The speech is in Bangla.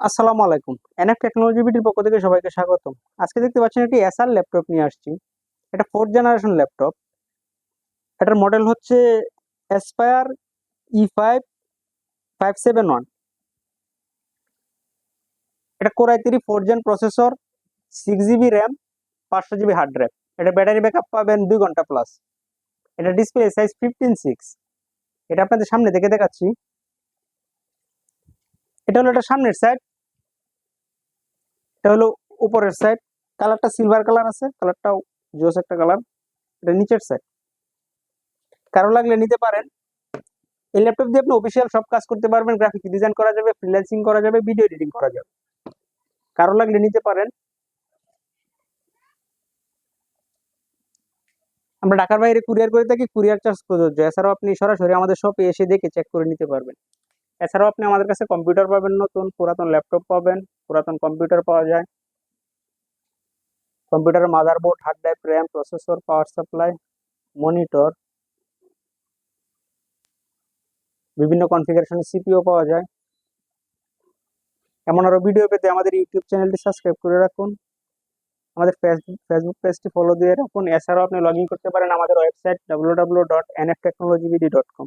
আসসালামু আলাইকুম। এনএফ টেকনোলজি বিটির পক্ষ থেকে সবাইকে স্বাগতম। আজকে দেখতে পাচ্ছেন একটি এসআর ল্যাপটপ নিয়ে আসছি। এটা ফোর্থ জেনারেশন ল্যাপটপ এটার মডেল হচ্ছে Aspire E five five seven one এটা core i three four gen processor six GB RAM পাঁচশো জিবি হার্ড ড্রাইভ এটা ব্যাটারি ব্যাকআপ পাবেন দুই ঘণ্টা প্লাস এটা ডিসপ্লে সাইজ ফিফটিন সিক্স এটা আপনাদের সামনে দেখে দেখাচ্ছি। এটা হলো এটা সামনের সাইড এটা হলো উপরের সাইড কালারটা সিলভার কালার আছে কালারটাও জোস একটা কালার এটা নিচের সাইড কারও লাগলে নিতে পারেন। এই ল্যাপটপ দিয়ে আপনি অফিসিয়াল সব কাজ করতে পারবেন গ্রাফিক ডিজাইন করা যাবে ফ্রিল্যান্সিং করা যাবে ভিডিও এডিটিং করা যাবে। কারও লাগলে নিতে পারেন। আমরা ঢাকার বাইরে কুরিয়ার করে থাকি কুরিয়ার চার্জ প্রযোজ্য। এছাড়াও আপনি সরাসরি আমাদের শপে এসে দেখে চেক করে নিতে পারবেন। এছাড়াও আপনি আমাদের কাছে কম্পিউটার পাবেন, নতুন পুরাতন ল্যাপটপ পাবেন, পুরাতন কম্পিউটার পাওয়া যায়। Computer motherboard hard drive RAM processor power supply monitor বিভিন্ন কনফিগারেশনের সিপিও পাওয়া যায়। এমন আরও ভিডিও পেতে আমাদের ইউটিউব চ্যানেলটি সাবস্ক্রাইব করে রাখুন। আমাদের ফেসবুক ফেসবুক পেজটি ফলো দিয়ে রাখুন। এছাড়াও আপনি লগ করতে পারেন আমাদের website W W dot N F technology dot com